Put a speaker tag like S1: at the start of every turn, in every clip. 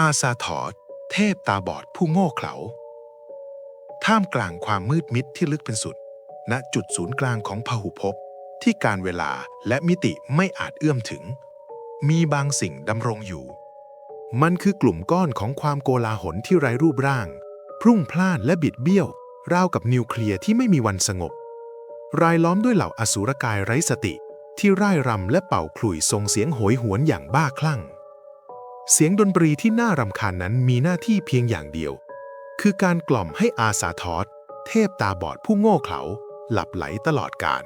S1: อาซาทอดเทพตาบอดผู้โง่เขลา ท่ามกลางความมืดมิดที่ลึกเป็นสุด ณจุดศูนย์กลางของพหุภพที่การเวลาและมิติไม่อาจเอื้อมถึง มีบางสิ่งดำรงอยู่ มันคือกลุ่มก้อนของความโกลาหลที่ไร้รูปร่าง พรุ่งพล่านและบิดเบี้ยว ราวกับนิวเคลียร์ที่ไม่มีวันสงบ รายล้อมด้วยเหล่าอสูรกายไร้สติ ที่ร่ายรำและเป่าขลุ่ยส่งเสียงโหยหวนอย่างบ้าคลั่ง เสียงดนตรีที่น่ารำคาญนั้นมีหน้าที่เพียงอย่างเดียว คือการกล่อมให้อาสาทอดเทพตาบอดผู้โง่เขลาหลับไหลตลอดกาล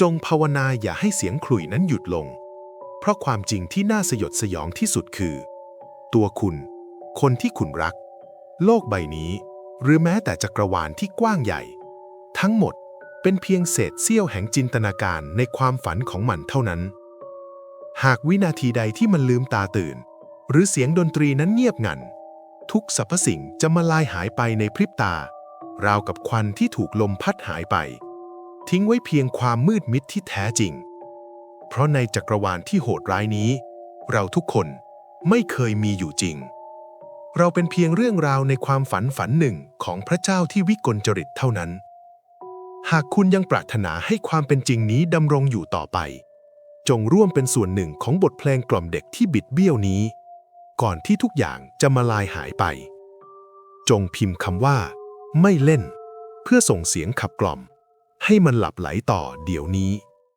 S1: จงภาวนาอย่าให้เสียงขลุ่ยนั้นหยุดลง เพราะความจริงที่น่าสยดสยองที่สุดคือ ตัวคุณ คนที่คุณรัก โลกใบนี้ หรือแม้แต่จักรวาลที่กว้างใหญ่ ทั้งหมดเป็นเพียงเศษเสี้ยวแห่งจินตนาการในความฝันของมันเท่านั้น หากวินาทีใดที่มันลืมตาตื่น หรือเสียงดนตรีนั้นเงียบงัน ทุกสรรพสิ่งจะมาลายหายไปในพริบตา ราวกับควันที่ถูกลมพัดหายไป ทิ้งไว้เพียงความมืดมิดที่แท้จริง เพราะในจักรวาลที่โหดร้ายนี้ เราทุกคนไม่เคยมีอยู่จริง เราเป็นเพียงเรื่องราวในความฝันฝันหนึ่งของพระเจ้าที่วิกลจริตเท่านั้น หากคุณยังปรารถนาให้ความเป็นจริงนี้ดำรงอยู่ต่อไป จงร่วมเป็นส่วนหนึ่งของบทเพลงกล่อมเด็กที่บิดเบี้ยวนี้ ก่อนที่ทุกอย่างจะมาลายหายไป จงพิมพ์คำว่า ไม่เล่น เพื่อส่งเสียงขับกล่อม ให้มันหลับไหลต่อเดี๋ยวนี้